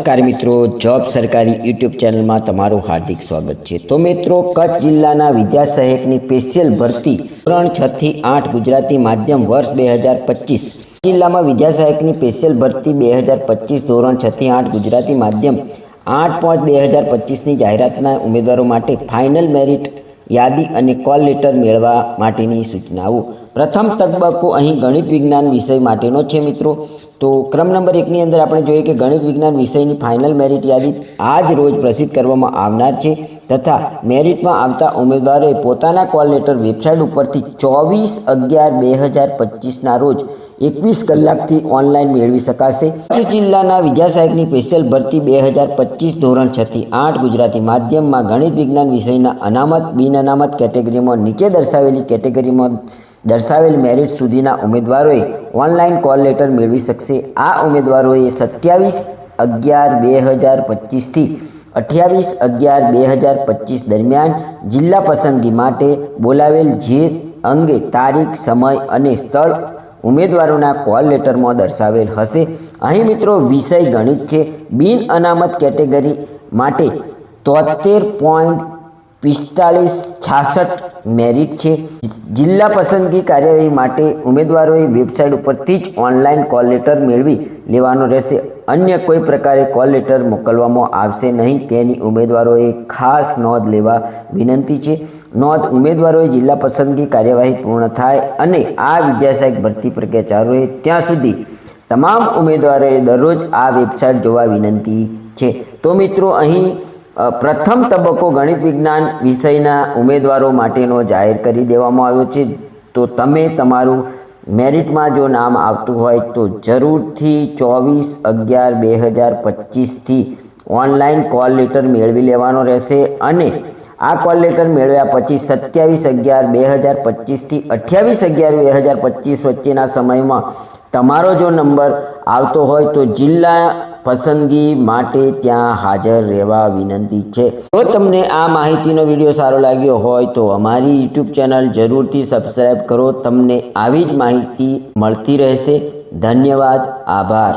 નમસ્કાર મિત્રો, જોબ સરકારી યુટ્યુબ ચેનલમાં તમારું હાર્દિક સ્વાગત છે. તો મિત્રો, કચ્છ જિલ્લાના વિદ્યા સહાયકની સ્પેશિયલ ભરતી ધોરણ છ થી આઠ ગુજરાતી માધ્યમ વર્ષ બે હજાર પચીસ. જિલ્લામાં વિદ્યા સહાયકની સ્પેશિયલ ભરતી બે હજાર પચીસ ધોરણ છ થી આઠ ગુજરાતી માધ્યમ આઠ પાંચ બે હજાર પચીસની જાહેરાતના ઉમેદવારો માટે ફાઇનલ મેરિટ યાદી અને કોલ લેટર મેળવવા માટેની સૂચનાઓ. પ્રથમ તબક્કો અહીં ગણિત વિજ્ઞાન વિષય માટેનો છે મિત્રો. તો ક્રમ નંબર એકની અંદર આપણે જોઈએ કે ગણિત વિજ્ઞાન વિષયની ફાઇનલ મેરિટ યાદી આજ રોજ પ્રસિદ્ધ કરવામાં આવનાર છે તથા મેરિટમાં આવતા ઉમેદવારોએ પોતાના કોલ લેટર વેબસાઇટ ઉપરથી ચોવીસ અગિયાર બે હજાર પચીસના રોજ એકવીસ કલાકથી ઓનલાઈન મેળવી શકાશે. કચ્છ જિલ્લાના વિદ્યા સહાયકની સ્પેશિયલ ભરતી બે હજાર પચીસ ધોરણ છ થી આઠ ગુજરાતી માધ્યમમાં ગણિત વિજ્ઞાન વિષયના અનામત, બિન અનામત કેટેગરીમાં નીચે દર્શાવેલી કેટેગરીમાં દર્શાવેલ મેરિટ સુધીના ઉમેદવારોએ ઓનલાઈન કોલ લેટર મેળવી શકશે. આ ઉમેદવારોએ સત્યાવીસ અગિયાર બે હજાર પચીસથી અઠ્યાવીસ અગિયાર બે હજાર પચીસ દરમિયાન જિલ્લા પસંદગી માટે બોલાવેલ જે અંગે તારીખ, સમય અને સ્થળ ઉમેદવારોના કોલ લેટરમાં દર્શાવેલ હશે. અહીં મિત્રો વિષય ગણિત છે. બિન અનામત કેટેગરી માટે તોતેર પોઈન્ટ પિસ્તાળીસ છાસઠ મેરિટ છે. જિલ્લા પસંદગી કાર્યવાહી માટે ઉમેદવારોએ વેબસાઇટ ઉપરથી જ ઓનલાઈન કોલ લેટર મેળવી લેવાનો રહેશે. અન્ય કોઈ પ્રકારે કોલ લેટર મોકલવામાં આવશે નહીં તેની ઉમેદવારોએ ખાસ નોંધ લેવા વિનંતી છે. નોંધ ઉમેદવારોએ જિલ્લા પસંદગી કાર્યવાહી પૂર્ણ થાય અને આ વિદ્યાસહાયક ભરતી પ્રક્રિયા ચાલુ રહે ત્યાં સુધી તમામ ઉમેદવારોએ દરરોજ આ વેબસાઇટ જોવા વિનંતી છે. તો મિત્રો, અહીં પ્રથમ તબક્કો ગણિત વિજ્ઞાન વિષયના ઉમેદવારો માટેનો જાહેર કરી દેવામાં આવ્યો છે. તો તમે તમારું મેરિટમાં જો નામ આવતું હોય તો જરૂરથી ચોવીસ અગિયાર બે હજાર પચીસથી ઓનલાઈન કોલ લેટર મેળવી લેવાનો રહેશે અને આ કોલ લેટર મેળવ્યા પછી સત્યાવીસ અગિયાર બે હજાર પચીસથી અઠ્યાવીસ અગિયાર બે હજાર પચીસ વચ્ચેના સમયમાં તમારો જો નંબર આવતો હોય તો જિલ્લા પસંદગી માટે ત્યાં હાજર રહેવા વિનંતી છે. જો તમને આ માહિતીનો વીડિયો સારો લાગ્યો હોય તો અમારી યુટ્યુબ ચેનલ જરૂરથી સબસ્ક્રાઈબ કરો. તમને આવી જ માહિતી મળતી રહેશે. ધન્યવાદ. આભાર.